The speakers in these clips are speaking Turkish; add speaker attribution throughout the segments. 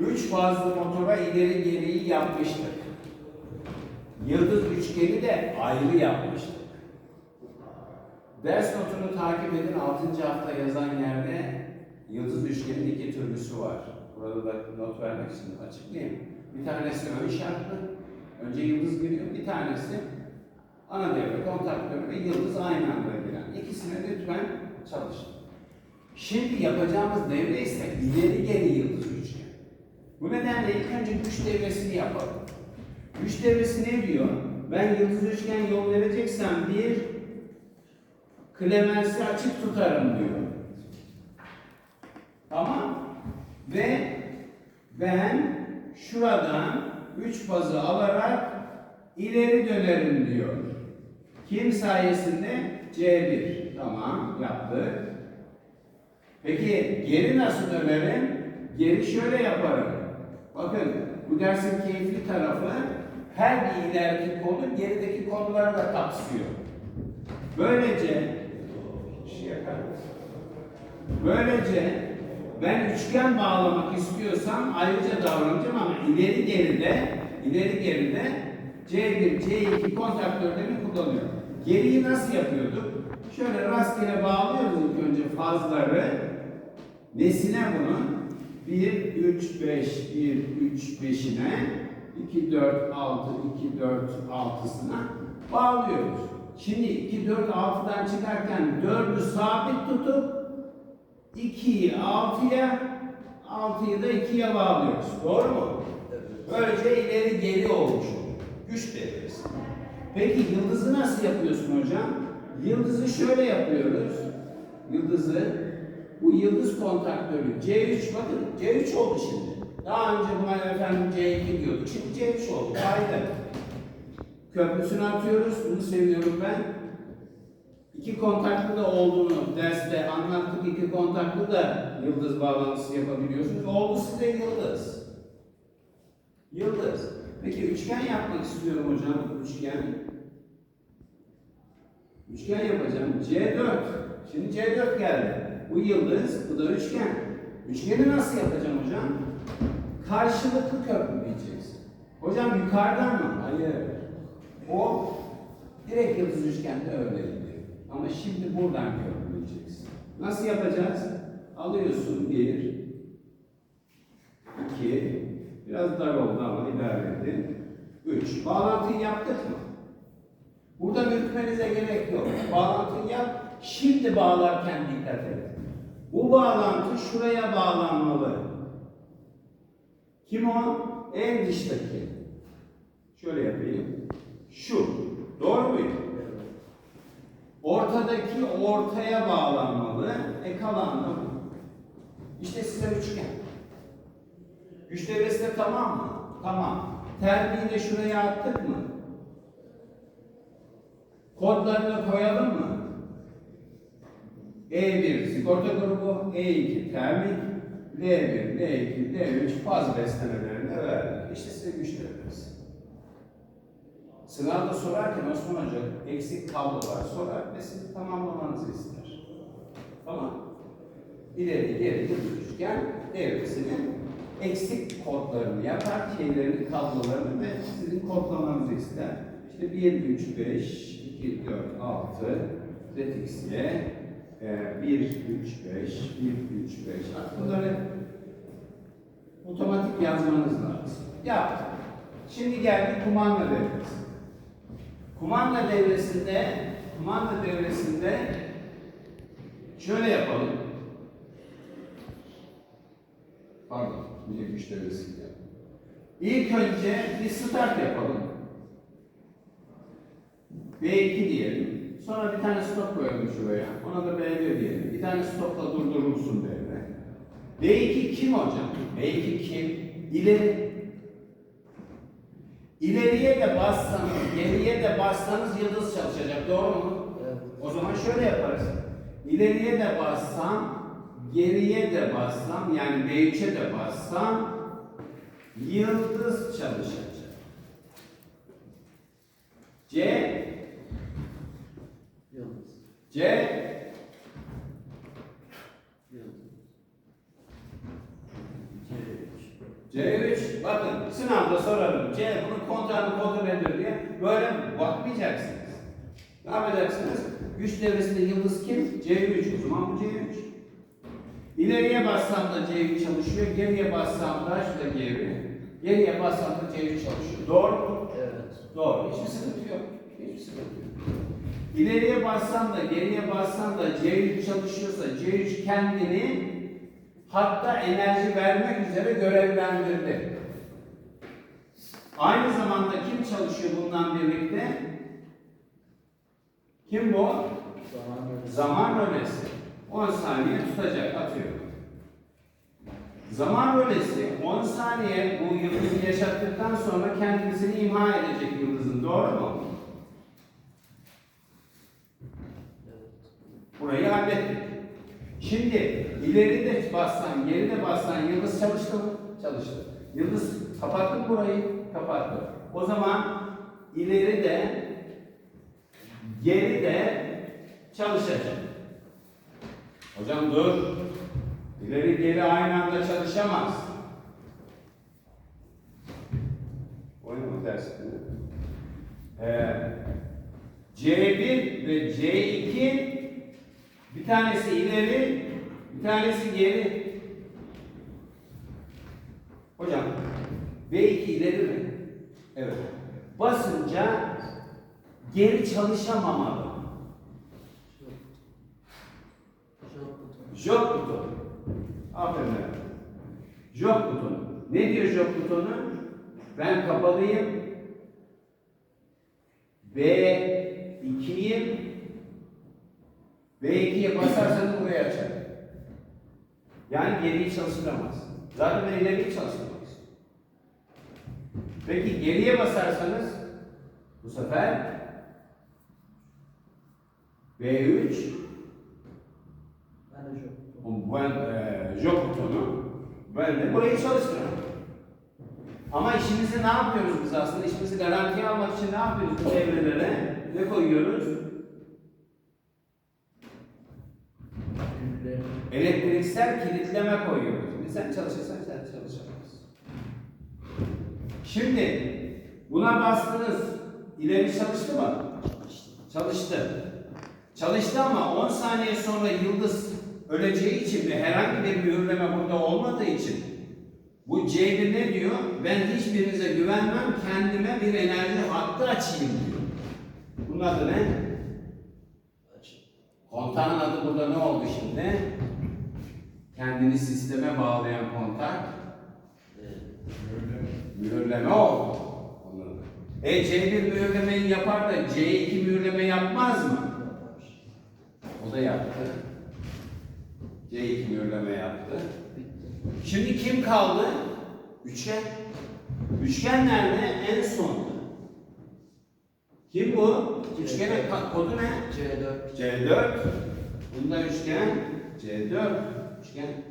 Speaker 1: Üç fazlı motora ileri geriyi yapmıştık. Yıldız üçgeni de ayrı yapmıştık. Ders notunu takip edin. 6. hafta yazan yerde yıldız üçgenin iki türlüsü var. Burada da not vermek için açıklayayım. Bir tanesi ön şartlı. Önce yıldız giriyor. Bir tanesi ana devre, kontaktör ve yıldız aynı anda giren. İkisine lütfen çalışın. Şimdi yapacağımız devre ise ileri geri yıldız üçgen. Bu nedenle ilk önce güç devresini yapalım. Güç devresi ne diyor? Ben yıldız üçgen yol vereceksem bir klemensi açık tutarım diyor. Tamam. Ve ben şuradan üç fazı alarak ileri dönerim diyor. Kim sayesinde? C1. Tamam yaptık. Peki geri nasıl dönerim? Geri şöyle yaparım. Bakın bu dersin keyifli tarafı her bir ileriki konu gerideki konuları da kapsıyor. Böylece şey? Böylece ben üçgen bağlamak istiyorsam ayrıca davranacağım ama ileri geride ileri geride C1, C2 kontaktörlerini kullanıyorum. Geriyi nasıl yapıyorduk? Şöyle rastgele bağlıyoruz ilk önce fazları. Nesine bunun? 1, 3, 5, 1, 3, 5'ine 2, 4, 6, 2, 4, 6'sına bağlıyoruz. Şimdi 2, 4, 6'dan çıkarken 4'ü sabit tutup 2'yi 6'ya 6'yı da 2'ye bağlıyoruz. Doğru mu? Böylece ileri geri olmuş. Güç devresi. Peki yıldızı nasıl yapıyorsun hocam? Yıldızı şöyle yapıyoruz. Yıldızı bu yıldız kontaktörü C3 bakın C3 oldu şimdi. Daha önce buna efendim C2 diyorduk. Şimdi C3 oldu. Kaydı. Köprüsünü atıyoruz. Bunu seviyorum ben. İki kontaklı da olduğunu derste anlattık. İki kontaklı da yıldız bağlantısı yapabiliyorsunuz. Oldu size yıldız. Yıldız. Peki üçgen yapmak istiyorum hocam. Üçgen. Üçgen yapacağım. C4. Şimdi C4 geldi. Bu yıldız, bu da üçgen. Üçgeni nasıl yapacağım hocam? Karşılıklı köprüleyeceksin. Hocam yukarıdan mı? Hayır. O direkt yıldız üçgende öyleydi. Ama şimdi buradan köprüleyeceksin. Nasıl yapacağız? Alıyorsun bir, iki, biraz dar oldu ama idare edin. Üç. Bağlantıyı yaptık mı? Burada ürkmenize gerek yok. Bağlantıyı yap. Şimdi bağlarken dikkat et. Bu bağlantı şuraya bağlanmalı. Kim o? En dıştaki. Şöyle yapayım. Şu. Doğru muyum? Ortadaki ortaya bağlanmalı. E kalan. İşte size üçgen. Güç devresi de tamam mı? Tamam. Terbiyi de şuraya attık mı? Kodlarını koyalım mı? E1 sigorta grubu, E2 termik, D1, D2, D3 faz beslemelerini verdik. İşte size devresi. Sınavda sorarken Osman Hoca eksik kablolar sorar ve sizi tamamlamanızı ister. Tamam. İleri geri yıldız üçgen devresinin eksik kodlarını yapar, şeylerini, kablolarını ve sizin kodlamanızı ister. İşte 1, 3, 5, 2, 4, 6, ZX'ye 1, 3, 5, 1, 3, 5. Artık bunları otomatik yazmanız lazım. Yaptık. Şimdi geldik kumanda devresi. Kumanda devresinde kumanda devresinde şöyle yapalım. Pardon, niye güç devresi ya? İlk önce bir start yapalım. B2 diyelim. Sonra bir tane stop koyalım şuraya. Ona da B1 diyelim. Bir tane stopla durdurulsun devre. B2 kim hocam? B2 kim? İleri. İleriye de bassanız, geriye de bassanız yıldız çalışacak. Doğru mu?
Speaker 2: Evet.
Speaker 1: O zaman şöyle yaparız. İleriye de bassam, geriye de bassam, yani B3'e de bassam yıldız çalışacak. C
Speaker 2: Yıldız.
Speaker 1: C
Speaker 2: Yıldız. C3.
Speaker 1: C3 bakın sınavda sorarım. C bunun kontağının kodu nedir diye böyle bakmayacaksınız. Ne yapacaksınız? Güç devresinde yıldız kim? C3. O zaman bu C3. İleriye bassam da C3 çalışıyor. Geriye bassam da şu da geri. Geriye bassam da C3 çalışıyor. Doğru mu?
Speaker 2: Evet.
Speaker 1: Doğru. Hiçbir sıkıntı yok. Hiçbir. İleriye bassam da geriye bassam da C3 çalışıyorsa C3 kendini hatta enerji vermek üzere görevlendirdi. Aynı zamanda kim çalışıyor bundan birlikte? Kim bu?
Speaker 2: Zaman
Speaker 1: rölesi. 10 saniye tutacak, atıyor. Zaman rölesi 10 saniye bu yıldızı yaşattıktan sonra kendisini imha edecek yıldızın. Doğru mu?
Speaker 2: Evet.
Speaker 1: Burayı hallettik. Şimdi ileri de bassan, geri de bassan yıldız çalıştı mı? Çalıştı. Yıldız kapattı mı burayı? Kapattı. O zaman ileri de geri de çalışacak. Hocam dur. İleri geri aynı anda çalışamaz. Oynama dersi. Ee, C1 ve C2 bir tanesi ileri, bir tanesi geri. Hocam, V2 ileri mi? Evet. Basınca geri çalışamamalı. Jok butonu. Aferin. Jok butonu. Ne diyor jok butonu? Ben kapalıyım. B2'yim. B2'ye basarsanız burayı açar. Yani geriyi çalıştıramaz. Zaten ben ileriyi çalıştıramaz. Peki geriye basarsanız bu sefer B3
Speaker 2: Ben de çok buton.
Speaker 1: ben e, butonu ben de burayı çalıştırıyorum. Ama işimizi ne yapıyoruz biz aslında? İşimizi garantiye almak için ne yapıyoruz bu devrelere? Ne koyuyoruz? Elektriksel kilitleme koyuyoruz. Şimdi sen çalışırsan sen çalışamazsın. Şimdi buna bastınız. İleri çalıştı mı?
Speaker 2: Çalıştı.
Speaker 1: Çalıştı. Çalıştı ama 10 saniye sonra yıldız öleceği için ve herhangi bir mühürleme burada olmadığı için bu C1 ne diyor? Ben hiçbirinize güvenmem, kendime bir enerji hattı açayım diyor. Bunun adı ne? Kontağın adı burada ne oldu şimdi? Kendini sisteme bağlayan kontak mühürleme oldu. E C1 mühürlemeyi yapar da C2 mühürleme yapmaz mı? O da yaptı. C2 mühürleme yaptı. Şimdi kim kaldı? Üçgen. Üçgen nerede? En sonda. Kim bu? Üçgenin kodu ne?
Speaker 2: C4.
Speaker 1: C4. Bunda üçgen. C4. Üçgen.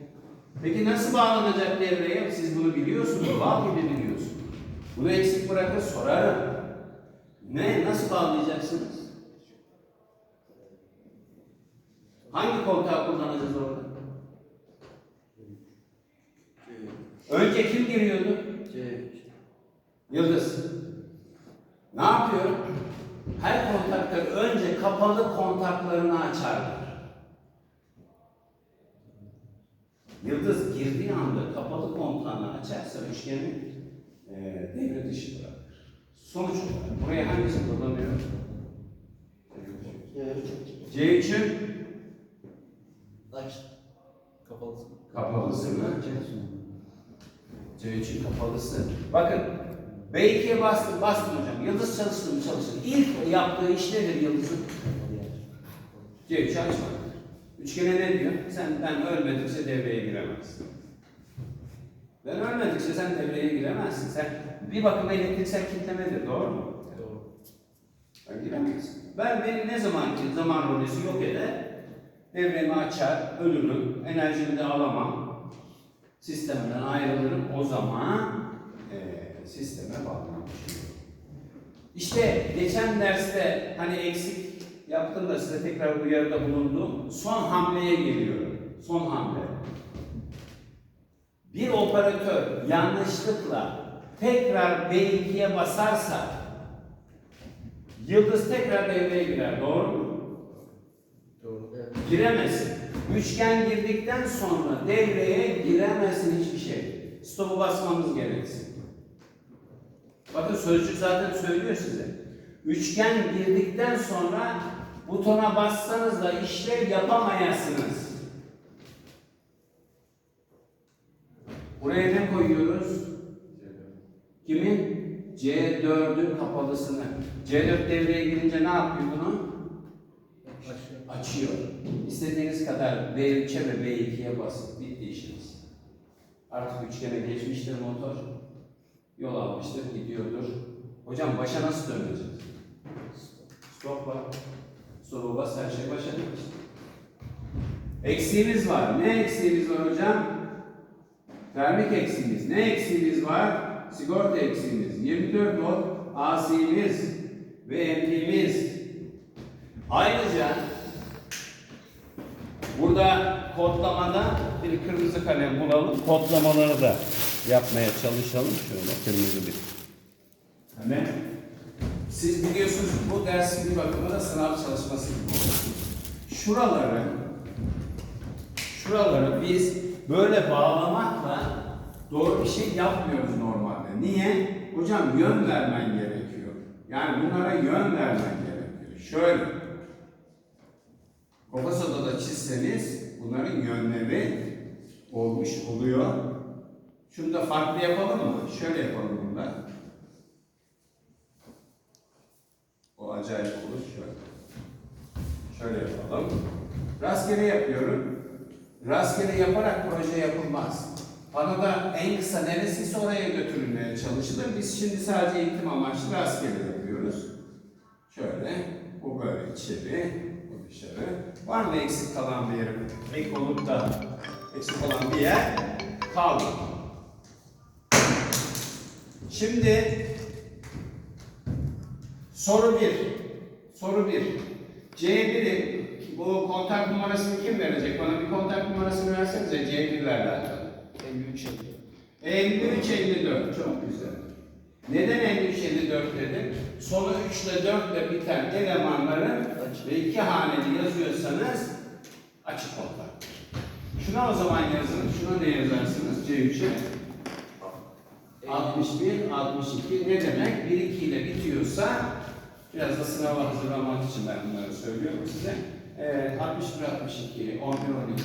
Speaker 1: Peki nasıl bağlanacak devreye? Siz bunu biliyorsunuz. Bal gibi biliyorsunuz. Bunu eksik bırakır sorarım. Ne? Nasıl bağlayacaksınız? Hangi kontağı kullanacağız orada?
Speaker 2: C3.
Speaker 1: Önce kim giriyordu?
Speaker 2: C3.
Speaker 1: Yıldız. Ne yapıyor? Her kontaktör önce kapalı kontaklarını açarlar. Yıldız girdiği anda kapalı kontağını açarsa üçgeni e, devre dışı bırakır. Sonuç olarak buraya hangisi kullanıyor?
Speaker 2: C3.
Speaker 1: C3'ün
Speaker 2: Aç. Kapalı.
Speaker 1: kapalısı mı? C3'ün kapalısı. Bakın B2'ye bastım, bastım hocam. Yıldız çalıştı mı çalıştı. İlk yaptığı iş nedir Yıldız'ın? C3 açmak. Üçgene ne diyor? Sen ben ölmedikçe devreye giremezsin. Ben ölmedikçe sen devreye giremezsin. Sen bir bakıma elektriksel kitlemedir, doğru mu?
Speaker 2: Doğru.
Speaker 1: Ben giremezsin. Ben beni ne zaman ki zaman rolesi yok eder, devremi açar, ölürüm, enerjimi de alamam, sistemden ayrılırım. O zaman eee sisteme bağlanmış. İşte geçen derste hani eksik yaptım da size tekrar uyarıda bulundum. Son hamleye geliyorum. Son hamle. Bir operatör yanlışlıkla tekrar B2'ye basarsa yıldız tekrar devreye girer. Doğru mu?
Speaker 2: Doğru. Evet.
Speaker 1: Giremezsin. Üçgen girdikten sonra devreye giremezsin hiçbir şey. Stop'u basmamız gereksin. Bakın sözcük zaten söylüyor size. Üçgen girdikten sonra butona bassanız da işlev yapamayasınız. Buraya ne koyuyoruz? Kimin? C4'ün kapalısını. C4 devreye girince ne yapıyor bunu?
Speaker 2: Aşağı.
Speaker 1: açıyor. İstediğiniz kadar B3'e ve B2'ye basın. Bitti işiniz. Artık üçgene geçmiştir motor. Yol almıştır, gidiyordur. Hocam başa nasıl döneceğiz? Stop bas her şey başa dönecek. Eksiğimiz var. Ne eksiğimiz var hocam? Termik eksiğimiz. Ne eksiğimiz var? Sigorta eksiğimiz. 24 volt AC'miz ve MP'miz. Ayrıca burada kodlamada bir kırmızı kalem bulalım. Kodlamaları da yapmaya çalışalım. Şöyle kırmızı bir kalem. Siz biliyorsunuz bu dersin bir bakıma da sınav çalışması gibi. Şuraları şuraları biz böyle bağlamakla doğru bir şey yapmıyoruz normalde. Niye? Hocam yön vermen gerekiyor. Yani bunlara yön vermen gerekiyor. Şöyle. Kofasada da çizseniz bunların yönleri olmuş oluyor. Şunu da farklı yapalım mı? Şöyle yapalım bunda. O acayip olur. Şöyle. Şöyle yapalım. Rastgele yapıyorum. Rastgele yaparak proje yapılmaz. Panoda en kısa neresiyse oraya götürülmeye çalışılır. Biz şimdi sadece eğitim amaçlı rastgele yapıyoruz. Şöyle, bu böyle içeri, bu dışarı. Var mı eksik kalan bir yerim? Ek olup da eksik olan bir yer kaldı. Şimdi soru bir. Soru bir. C1'in bu kontak numarasını kim verecek? Bana bir kontak numarasını versenize C1'lerle alakalı.
Speaker 2: 53 50.
Speaker 1: 53 54 çok güzel. Neden 53 54 dedim? Sonu 3 ile 4 ile biten elemanların ve iki haneli yazıyorsanız açık kontak. Şuna o zaman yazın. Şuna ne yazarsınız? C3'e 61, 62 ne demek? 1 2 ile bitiyorsa biraz da sınava hazırlamak için ben bunları söylüyorum size. Ee, 61, 62, 11, 12,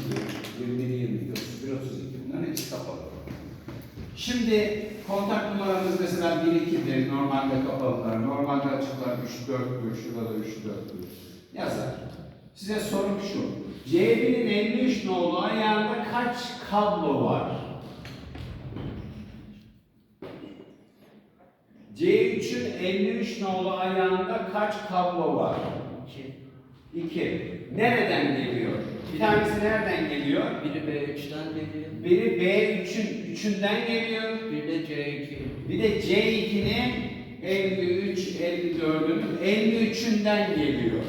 Speaker 1: 21, 22, 31, 32 bunların hepsi kapalı. Şimdi kontak numaramız mesela 1 2'dir. Normalde kapalılar. Normalde açıklar 3 4'tür. Şurada da 3 4'tür. Yazar. Size sorum şu. C1'in 53 nolu ayağında kaç kablo var? C3'ün 53 nolu ayağında kaç kablo var?
Speaker 2: 2.
Speaker 1: 2. Nereden geliyor? Bir tanesi nereden geliyor?
Speaker 2: Biri B3'ten geliyor.
Speaker 1: Biri B3'ün 3'ünden geliyor.
Speaker 2: Bir de C2.
Speaker 1: Bir de C2'nin 53, 54'ün 53'ünden geliyor.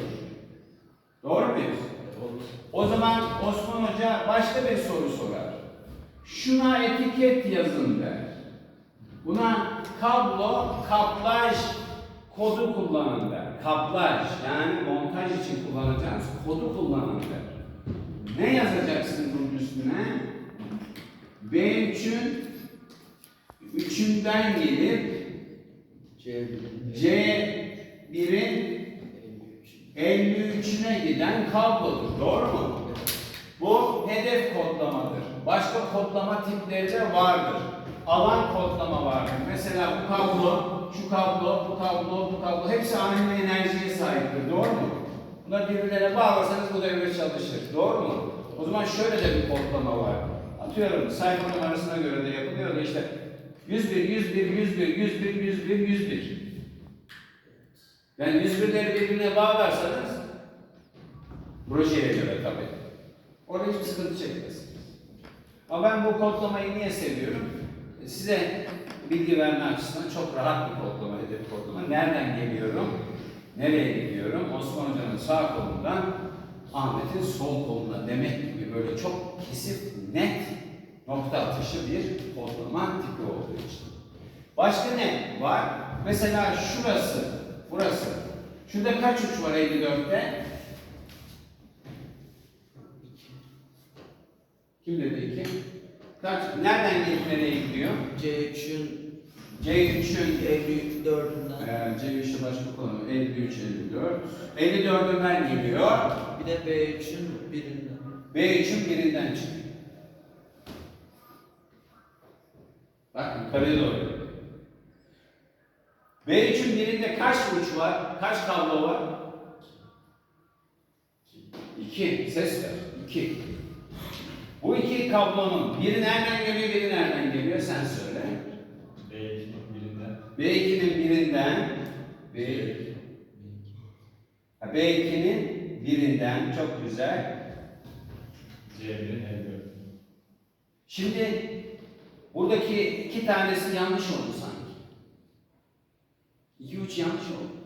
Speaker 1: Doğru muyuz?
Speaker 2: Olur.
Speaker 1: O zaman Osman Hoca başka bir soru sorar. Şuna etiket yazın der. Buna kablo, kaplaj kodu kullanın der. Kaplaj yani montaj için kullanacağınız kodu kullanın der. Ne yazacaksın bunun üstüne? B3'ün üçünden gelip
Speaker 2: C1.
Speaker 1: C1'in
Speaker 2: 53.
Speaker 1: 53'üne giden kablodur. Doğru mu? Bu hedef kodlamadır. Başka kodlama tipleri de vardır. Alan kodlama vardır. Mesela bu kablo, şu kablo, bu kablo, bu kablo hepsi aynı enerjiye sahiptir. Doğru mu? Bunları birbirlerine bağlasanız bu devre çalışır. Doğru mu? O zaman şöyle de bir kodlama var. Atıyorum sayfa numarasına göre de yapılıyor da işte 101, 101, 101, 101, 101, 101. Yani 101'leri birbirine bağlarsanız projeye göre tabii. Orada hiçbir sıkıntı çekmezsiniz. Ama ben bu kodlamayı niye seviyorum? Size bilgi verme açısından çok rahat bir kodlama, hedef kodlama. Nereden geliyorum? Nereye gidiyorum? Osman Hoca'nın sağ kolundan Ahmet'in sol koluna demek gibi böyle çok kesif, net Nokta atışı bir kodlama tipi olduğu için. Başka ne var? Mesela şurası, burası. Şurada kaç uç var 54'te? Kim dedi iki? Kaç? Nereden gelip nereye gidiyor?
Speaker 2: C3'ün
Speaker 1: C3'ün
Speaker 2: C4'ünden.
Speaker 1: Ee, C3'ü başka konu 53, 54. 54'ünden geliyor.
Speaker 2: Bir de B3'ün birinden.
Speaker 1: B3'ün birinden çıkıyor. Bak yukarıya doğru. B3'ün birinde kaç uç var? Kaç kablo var? İki. Ses ver. İki. Bu iki kablonun biri nereden geliyor, biri nereden geliyor? Sen söyle.
Speaker 3: B2'nin birinden
Speaker 1: B2'nin birinden B, Ha, B2'nin birinden çok güzel.
Speaker 3: C1'in 54.
Speaker 1: Şimdi buradaki iki tanesi yanlış oldu sanki. İki uç yanlış oldu.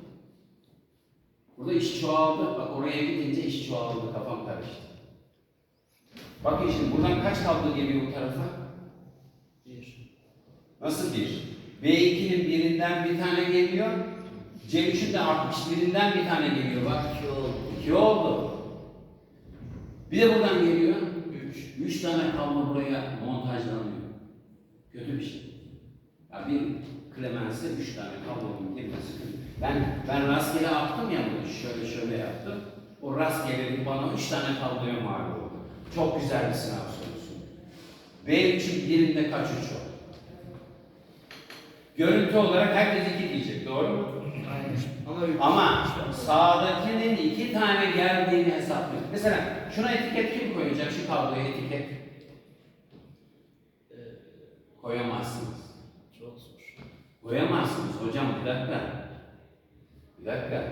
Speaker 1: Burada iş çoğaldı. Bak oraya gidince iş çoğaldı. Kafam karıştı. Bakın şimdi buradan kaç kablo geliyor bu tarafa?
Speaker 2: Bir.
Speaker 1: Nasıl bir? B2'nin birinden bir tane geliyor. C3'ün de 61'inden bir tane geliyor. Bak
Speaker 2: İki oldu.
Speaker 1: İki oldu. Bir de buradan geliyor.
Speaker 2: Üç.
Speaker 1: Üç tane kablo buraya montajlanıyor. Kötü bir şey. Ya bir Clemens'e üç tane kablonun girmesi. Ben, ben rastgele yaptım ya bunu. Şöyle şöyle yaptım. O rastgele bana üç tane kabloya mal oldu. Çok güzel bir sınav sorusu. B3'ün birinde kaç uç var? Görüntü olarak herkes iki diyecek. Doğru mu?
Speaker 2: Aynen. Ama üç.
Speaker 1: Sağdakinin iki tane geldiğini hesaplıyor. Mesela şuna etiket kim koyacak? Şu kabloya etiket
Speaker 2: Ee,
Speaker 1: koyamazsınız.
Speaker 2: çok zor.
Speaker 1: Koyamazsınız hocam bir dakika. Bir dakika.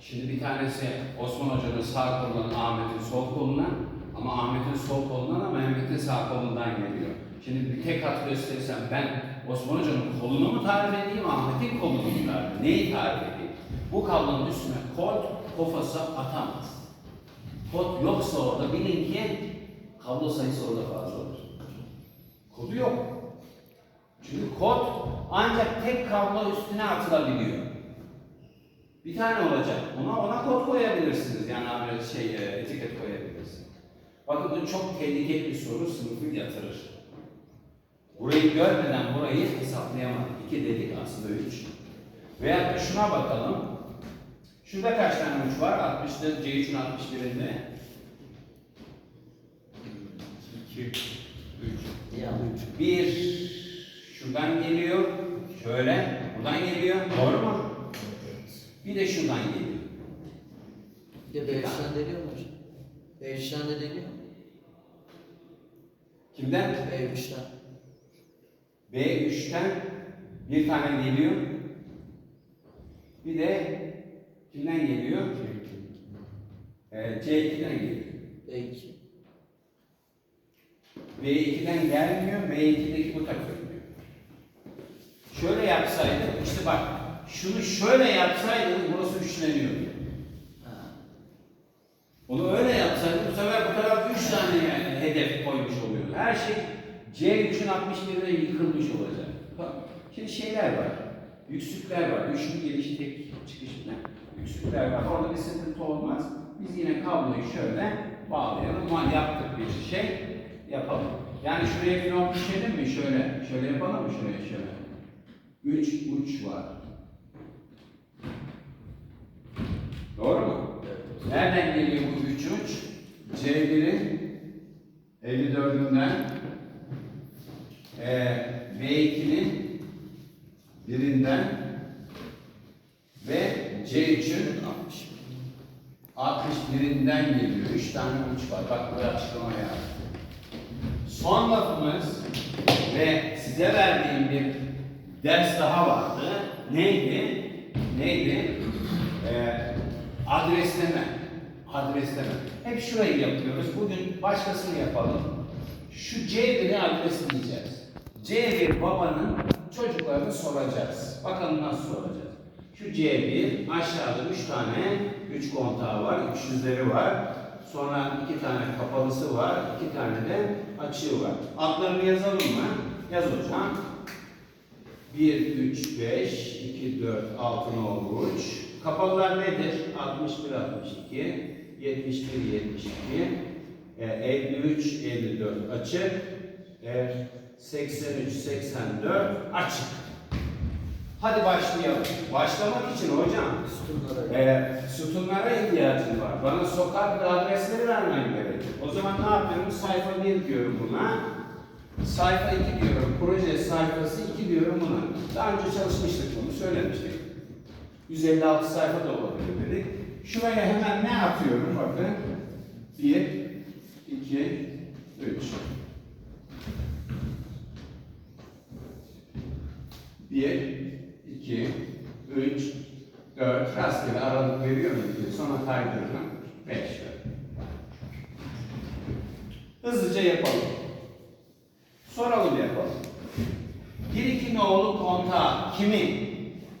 Speaker 1: Şimdi bir tanesi Osman Hoca'nın sağ kolundan Ahmet'in sol koluna ama Ahmet'in sol kolundan ama Mehmet'in sağ kolundan geliyor. Şimdi bir tek hat gösterirsem ben Osman Hoca'nın kolunu mu tarif edeyim, Ahmet'in kolunu mu tarif? Neyi tarif edeyim? Bu kablonun üstüne kod, kofası atamaz. Kod yoksa orada bilin ki kablo sayısı orada fazla olur. Kodu yok. Çünkü kod ancak tek kablo üstüne atılabiliyor. Bir tane olacak. Ona ona kod koyabilirsiniz. Yani şey e, etiket koyabilirsiniz. Bakın bu çok tehlikeli bir soru sınıfı yatırır. Burayı görmeden burayı hesaplayamadık. İki dedik aslında üç. Veya da şuna bakalım. Şurada kaç tane uç var? 60'da C3'ün 61'inde.
Speaker 3: 2, 3.
Speaker 2: Yani üç.
Speaker 1: Bir şuradan geliyor. Şöyle. Buradan geliyor. Doğru mu? Bir de şuradan geliyor.
Speaker 2: Bir de B3'ten deliyor mu hocam? B3'ten de deliyor mu?
Speaker 1: Kimden?
Speaker 2: B3'ten.
Speaker 1: B3'ten bir tane geliyor. Bir de kimden geliyor? Ee, C2'den geliyor.
Speaker 2: B2.
Speaker 1: B2'den gelmiyor, B2'deki bu takılıyor. Şöyle yapsaydı, işte bak, şunu şöyle yapsaydı burası üçleniyordu. Onu öyle yapsaydı bu sefer bu taraf üç tane yani hedef koymuş oluyordu. Her şey C3'ün 61'ine yıkılmış olacak. Şimdi şeyler var, yüksükler var, üçlü geliş tek çıkış falan. Yüksükler var, orada bir sıkıntı olmaz. Biz yine kabloyu şöyle bağlayalım ama yaptık bir şey yapalım. Yani şuraya falan düşelim mi? Şöyle, şöyle yapalım mı? Şuraya şöyle. Üç uç var. Doğru mu? Nereden geliyor bu üç uç? C1'in 54'ünden eee B2'nin birinden ve C3'ün 61'inden geliyor. Üç tane uç var. Bak buraya açıklama yaptım. Son lafımız ve size verdiğim bir ders daha vardı. Neydi? Neydi? Ee, adresleme. Adresleme. Hep şurayı yapıyoruz. Bugün başkasını yapalım. Şu C1'i adresleyeceğiz. C1 babanın çocuklarını soracağız. Bakalım nasıl soracağız. Şu C1 aşağıda 3 tane 3 kontağı var, 300'leri var. Sonra iki tane kapalısı var. iki tane de açığı var. Adlarını yazalım mı? Yaz hocam. 1, 3, 5, 2, 4, 6 nolu uç. Kapalılar nedir? 61, 62, 71, 72, e, 53, 54 açık, e, 83, 84 açık. Hadi başlayalım. Başlamak için hocam
Speaker 2: Sütunlara.
Speaker 1: e, sütunlara ihtiyacım var. Bana sokak ve adresleri vermen gerekiyor. O zaman ne yapıyorum? Sayfa 1 diyorum buna. Sayfa 2 diyorum. Proje sayfası 2 diyorum buna. Daha önce çalışmıştık bunu, söylemiştik. 156 sayfa da olabilir dedik. Şuraya hemen ne atıyorum bakın. 1, 2, 3. 1, 2, 3, 4, rastgele aralık veriyor muyum? Sonra kaydırırım. 5, Hızlıca yapalım. Soralım yapalım. Bir iki nolu kontağı kimin?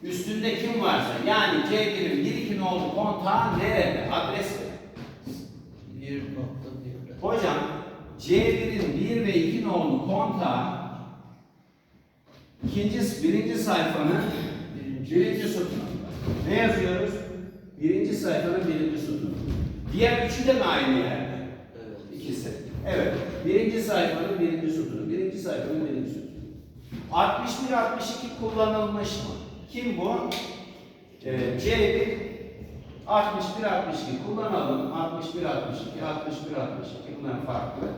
Speaker 1: Üstünde kim varsa yani C1'in bir iki nolu kontağı nerede? Adres ver.
Speaker 2: Bir nokta birde.
Speaker 1: Hocam C1'in 1 ve 2 nolu kontağı ikinci, birinci sayfanın birinci sütununda. Ne yazıyoruz? Birinci sayfanın birinci sütunu. Diğer üçü de mi aynı yerde?
Speaker 2: Evet.
Speaker 1: İkisi. Evet. Birinci sayfanın birinci sütunu. Birinci sayfanın birinci sütunu. 61-62 kullanılmış mı? Kim bu? Ee, C1 61-62 kullanalım. 61-62, 61-62 bunlar farklı.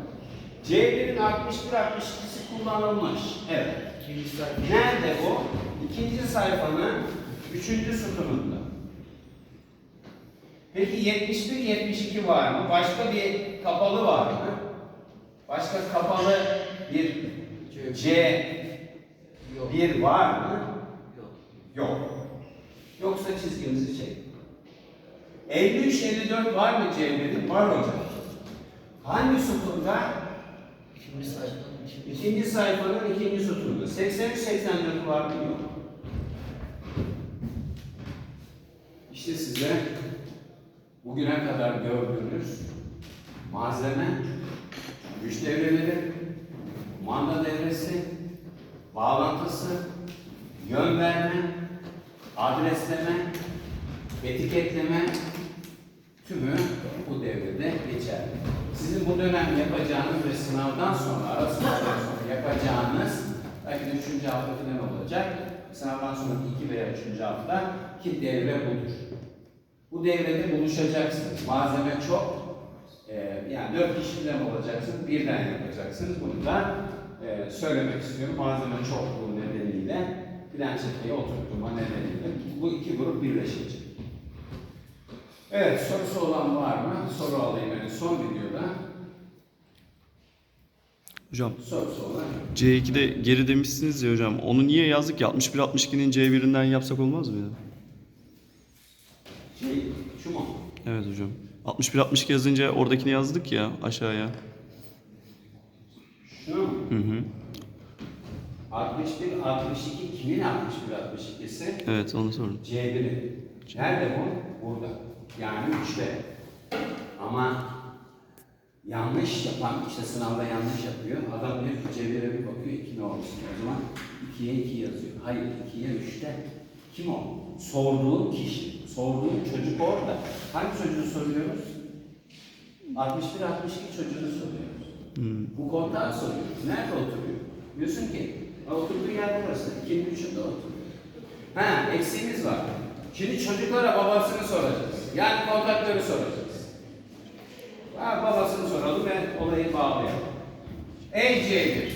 Speaker 1: C1'in 61-62'si kullanılmış. Evet.
Speaker 2: İkinci sayfa.
Speaker 1: Nerede bu? İkinci sayfanın üçüncü sütununda. Peki 71-72 var mı? Başka bir kapalı var mı? Başka kapalı bir
Speaker 2: C.
Speaker 1: Bir var mı?
Speaker 2: Yok.
Speaker 1: Yok. Yoksa çizgimizi çek. 53-54 var mı C1'in? Var hocam. Hangi sütunda?
Speaker 2: İkinci sayfanın ikinci.
Speaker 1: İkinci sayfanın ikinci sütununda. 83-84 var mı? Yok. İşte size bugüne kadar gördüğünüz malzeme, güç devreleri, manda devresi, bağlantısı, yön verme, adresleme, etiketleme tümü bu devrede geçerli. Sizin bu dönem yapacağınız ve sınavdan sonra, ara sınavdan sonra yapacağınız belki de üçüncü hafta falan olacak. Sınavdan sonraki iki veya üçüncü hafta ki devre budur. Bu devrede buluşacaksınız. Malzeme çok. Ee, yani dört kişi birden olacaksınız, birden yapacaksınız. Bunu da e, söylemek istiyorum. Malzeme çokluğu nedeniyle plan çekmeyi oturtma nedeniyle bu iki grup birleşecek. Evet, sorusu olan var mı? Soru alayım yani son videoda.
Speaker 4: Hocam
Speaker 1: Sorusu olan yok.
Speaker 4: C2'de geri demişsiniz ya hocam. Onu niye yazdık ya? 61-62'nin C1'inden yapsak olmaz mı ya?
Speaker 1: Şey, şu mu?
Speaker 4: Evet hocam. 61-62 yazınca oradakini yazdık ya aşağıya.
Speaker 1: Şu mu?
Speaker 4: Hı hı.
Speaker 1: 61, 62, kimin 61, 62'si?
Speaker 4: Evet onu sordum.
Speaker 1: C1'in. Nerede bu? Burada. Yani 3'te. Ama yanlış yapan, işte sınavda yanlış yapıyor. Adam diyor ki C1'e bir bakıyor, 2 ne olsun? O zaman 2'ye 2 yazıyor. Hayır, 2'ye 3'te. Kim o? Sorduğum kişi. Sorduğum çocuk orada. Hangi çocuğu soruyoruz? 61, 62 çocuğunu soruyoruz.
Speaker 4: Hmm.
Speaker 1: Bu kontağı soruyoruz. Nerede oturuyor? Diyorsun ki, "Ha, oturduğu yer burası. İkinin üçünde oturuyor. Ha, eksiğimiz var. Şimdi çocuklara babasını soracağız. Yani kontaktörü soracağız. Ha, babasını soralım ve olayı bağlayalım. C1,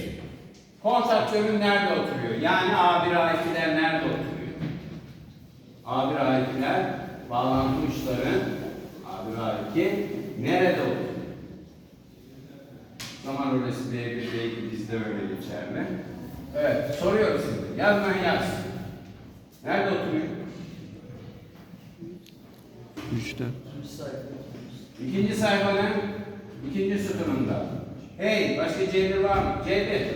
Speaker 1: kontaktörün nerede oturuyor? Yani A1, A2'ler nerede oturuyor? A1, A2'ler bağlantı uçları A1, A2 nerede oturuyor? Zaman öylesi B1, B2 bizde öyle geçerli. Evet, soruyoruz şimdi. Yazmayan yazsın. Nerede oturuyor?
Speaker 4: 3'te.
Speaker 2: İkinci sayfa.
Speaker 1: İkinci sayfanın ikinci sütununda. Hey, başka C1 var mı? C1.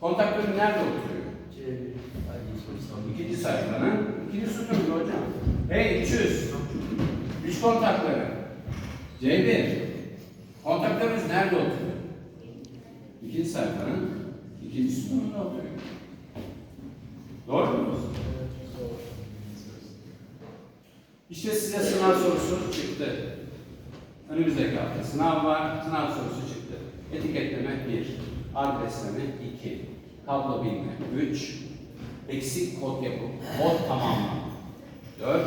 Speaker 1: Kontaktörün nerede oturuyor?
Speaker 2: C1. Aynı soru
Speaker 1: İkinci sayfanın ikinci sütununda hocam. Hey, 300. Üç kontakları. C1. Kontaktörümüz nerede oturuyor? İkinci sayfanın ikinci sütununda oturuyor. Doğru mu? İşte size sınav sorusu çıktı. Önümüzdeki hafta sınav var, sınav sorusu çıktı. Etiketleme 1, adresleme 2, tablo bilme 3, eksik kod yapıp kod tamamlama 4,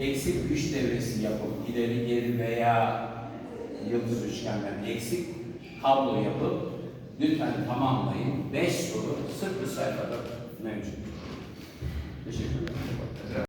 Speaker 1: eksik güç devresi yapıp ileri geri veya yıldız üçgenden eksik kablo yapıp lütfen tamamlayın. 5 soru sırf bu sayfada mevcut. Teşekkür ederim.